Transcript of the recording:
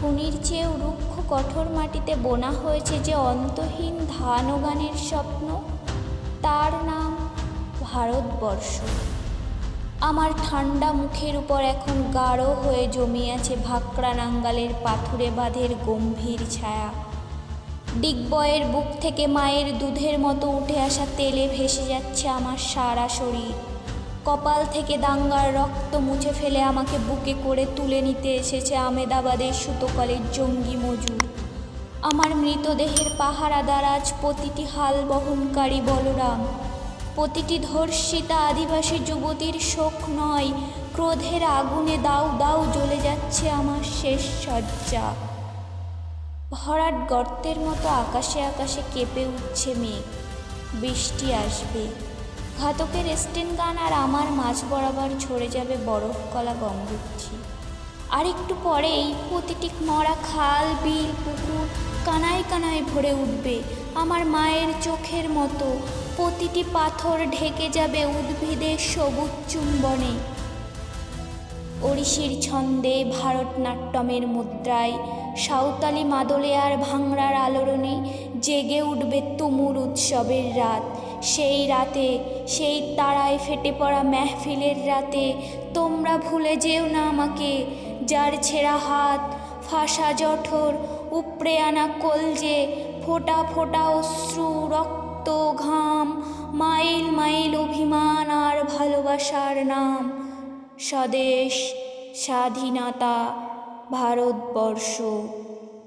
খুনির চেয়েও রুক্ষ কঠোর মাটিতে বোনা হয়েছে যে অন্তহীন ধান ও গানের স্বপ্ন। তার নাম ভারতবর্ষ। আমার ঠান্ডা মুখের উপর এখন গাঢ় হয়ে জমে আছে ভাকরা নাঙ্গালের পাথুরে বাঁধের গম্ভীর ছায়া। ডিগবয়ের বুক থেকে মায়ের দুধের মতো উঠে আসা তেলে ভেসে যাচ্ছে আমার সারা শরীর। কপাল থেকে দাঙ্গার রক্ত মুছে ফেলে আমাকে বুকে করে তুলে নিতে এসেছে আমেদাবাদের সুতোকলের জঙ্গি মজুর। আমার মৃতদেহের পাহারাদার আজ প্রতিটি হাল বহনকারী বলরাম। প্রতিটি ধর্ষিতা আদিবাসী যুবতীর শোক নয়, ক্রোধের আগুনে দাউ দাউ জ্বলে যাচ্ছে আমার শেষ সজ্জা ভরাট গর্তের মতো আকাশে আকাশে কেঁপে উঠছে মেঘ। বৃষ্টি আসবে। ঘাতকের স্টেন গান আর আমার মাঝ বরাবর ঝরে যাবে বরফ কলা গঙ্গোত্রী আর একটু পরেই প্রতিটি মরা খাল, বিল, পুকুর কানায় কানায় ভরে উঠবে আমার মায়ের চোখের মতো। প্রতিটি পাথর ঢেকে যাবে উদ্ভিদের সবুজ চুম্বনে। ওড়িশির ছন্দে ভারতনাট্যমের মুদ্রায় সাঁওতালি মাদলে আর ভাংড়ার আলোড়নে জেগে উঠবে তুমুর উৎসবের রাত। সেই রাতে, সেই তারায় ফেটে পড়া মেহফিলের রাতে, তোমরা ভুলে যেও না আমাকে, যার ছেঁড়া হাত, ফাঁসা জঠর, উপড়ে আনা কলজে, ফোটা ফোটা অশ্রু, রক্ত, ঘাম, মাইল মাইল অভিমান আর ভালোবাসার নাম। স্বদেশ, স্বাধীনতা, ভারতবর্ষ।